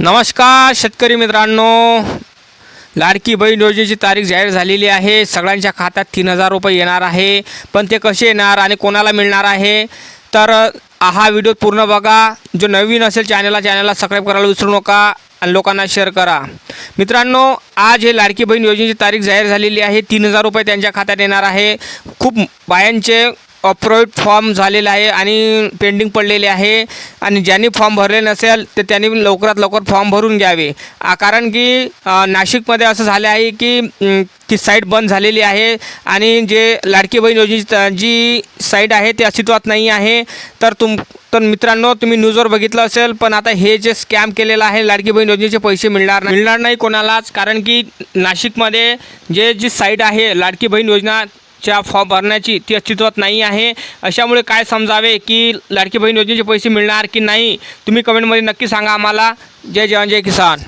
नमस्कार शेतकरी मित्रांनो. लाडकी बहीण योजनेची तारीख जाहीर झालेली आहे. सगळ्यांच्या खात्यात तीन हजार रुपये येणार आहे. पण ते कसे येणार आणि कोणाला मिळणार आहे? तर हा व्हिडिओ पूर्ण बघा. जो नवीन असेल चॅनलला चॅनलला सबस्क्राईब करायला विसरू नका आणि लोकांना शेअर करा. मित्रांनो आज हे लाडकी बहीण योजनेची तारीख जाहीर झालेली आहे. तीन हजार रुपये त्यांच्या खात्यात येणार आहे. खूप बायांचे अप्रोड फॉर्म झालेला आहे आणि पेंडिंग पडलेले आहे. आणि ज्यांनी फॉर्म भरले नसेल तर त्यांनी लवकरात लवकर फॉर्म भरून घ्यावे. कारण की नाशिकमध्ये असं झालं आहे की ती साईट बंद झालेली आहे. आणि जे लाडकी बहीण योजनेची जी साईट आहे ती अस्तित्वात नाही आहे. तर तुम तर मित्रांनो तुम्ही न्यूजवर बघितलं असेल पण आता हे जे स्कॅम केलेलं आहे लाडकी बहीण योजनेचे पैसे मिळणार मिळणार नाही कोणालाच कारण की नाशिकमध्ये जे जी साईट आहे लाडकी बहीण योजना च्या फॉर्म भरण्याची ती अस्तित्वात नाही आहे. अशामुळे काय समजावे की लाडकी बहीण योजनेचे पैसे मिळणार की नाही? तुम्ही कमेंटमध्ये नक्की सांगा आम्हाला. जय जवान जय किसान.